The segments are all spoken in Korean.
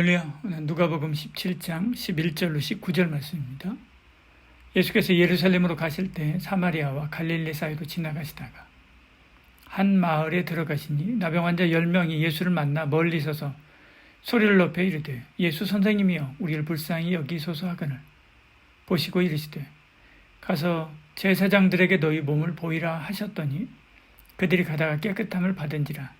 할렐루야. 누가복음 17장 11절로 19절 말씀입니다. 예수께서 예루살렘으로 가실 때 사마리아와 갈릴리 사이로 지나가시다가 한 마을에 들어가시니 나병 환자 10명이 예수를 만나 멀리 서서 소리를 높여 이르되 예수 선생님이여 우리를 불쌍히 여기소서 하거늘 보시고 이르시되 가서 제사장들에게 너희 몸을 보이라 하셨더니 그들이 가다가 깨끗함을 받은지라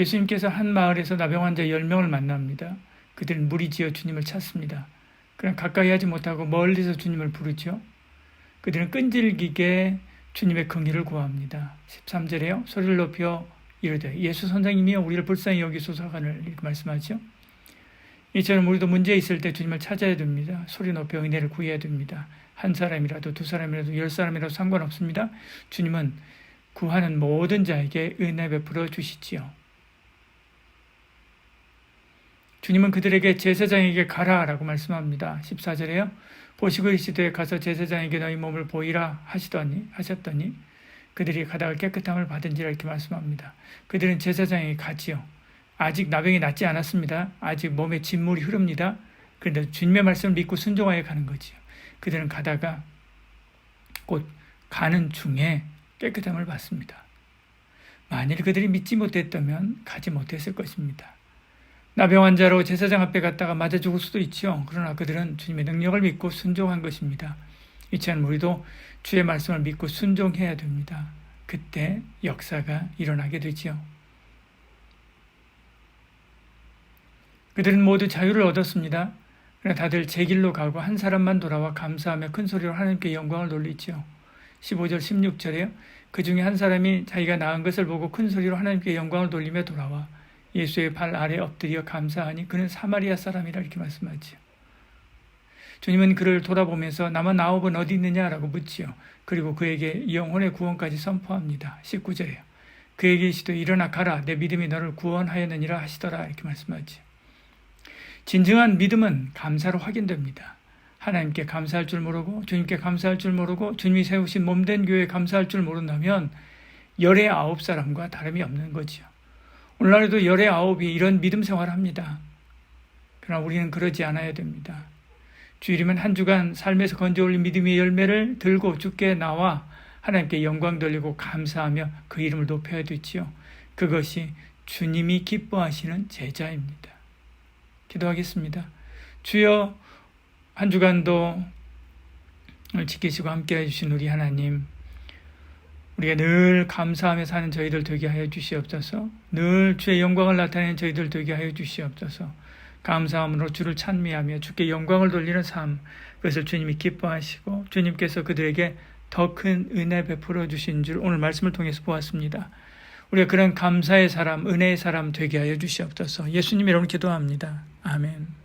예수님께서 한 마을에서 나병 환자 10명을 만납니다. 그들은 무리지어 주님을 찾습니다. 그러나 가까이 하지 못하고 멀리서 주님을 부르죠. 그들은 끈질기게 주님의 긍휼을 구합니다. 13절에요. 소리를 높여 이르되 예수 선생님이여 우리를 불쌍히 여기소서 하거늘 이렇게 말씀하죠. 이처럼 우리도 문제 있을 때 주님을 찾아야 됩니다. 소리 높여 은혜를 구해야 됩니다. 한 사람이라도 두 사람이라도 열 사람이라도 상관없습니다. 주님은 구하는 모든 자에게 은혜 베풀어 주시지요. 주님은 그들에게 제사장에게 가라 라고 말씀합니다. 14절에요. 보시고 이시되 가서 제사장에게 너희 몸을 보이라 하시더니 하셨더니 그들이 가다가 깨끗함을 받은지라 이렇게 말씀합니다. 그들은 제사장에게 가지요. 아직 나병이 낫지 않았습니다. 아직 몸에 진물이 흐릅니다. 그런데 주님의 말씀을 믿고 순종하여 가는 거지요. 그들은 가다가 곧 가는 중에 깨끗함을 받습니다. 만일 그들이 믿지 못했다면 가지 못했을 것입니다. 나병 환자로 제사장 앞에 갔다가 맞아 죽을 수도 있죠. 그러나 그들은 주님의 능력을 믿고 순종한 것입니다. 이처럼 우리도 주의 말씀을 믿고 순종해야 됩니다. 그때 역사가 일어나게 되지요. 그들은 모두 자유를 얻었습니다. 그러나 다들 제 길로 가고 한 사람만 돌아와 감사하며 큰 소리로 하나님께 영광을 돌리지요. 15절 16절에요. 그 중에 한 사람이 자기가 낳은 것을 보고 큰 소리로 하나님께 영광을 돌리며 돌아와 예수의 발 아래 엎드려 감사하니 그는 사마리아 사람이라 이렇게 말씀하지요. 주님은 그를 돌아보면서 나만 아홉은 어디 있느냐라고 묻지요. 그리고 그에게 영혼의 구원까지 선포합니다. 19절에요. 그에게 이시도 일어나 가라 내 믿음이 너를 구원하였느니라 하시더라 이렇게 말씀하지요. 진정한 믿음은 감사로 확인됩니다. 하나님께 감사할 줄 모르고 주님께 감사할 줄 모르고 주님이 세우신 몸된 교회에 감사할 줄 모른다면 열의 아홉 사람과 다름이 없는 거지요. 오늘날에도 열의 아홉이 이런 믿음 생활을 합니다. 그러나 우리는 그러지 않아야 됩니다. 주일이면 한 주간 삶에서 건져 올린 믿음의 열매를 들고 죽게 나와 하나님께 영광 돌리고 감사하며 그 이름을 높여야 되지요. 그것이 주님이 기뻐하시는 제자입니다. 기도하겠습니다. 주여 한 주간도 지키시고 함께 해주신 우리 하나님 우리가 늘 감사하며 사는 저희들 되게 하여 주시옵소서. 늘 주의 영광을 나타내는 저희들 되게 하여 주시옵소서. 감사함으로 주를 찬미하며 주께 영광을 돌리는 삶, 그것을 주님이 기뻐하시고 주님께서 그들에게 더 큰 은혜 베풀어 주신 줄 오늘 말씀을 통해서 보았습니다. 우리가 그런 감사의 사람, 은혜의 사람 되게 하여 주시옵소서. 예수님 이름으로 기도합니다. 아멘.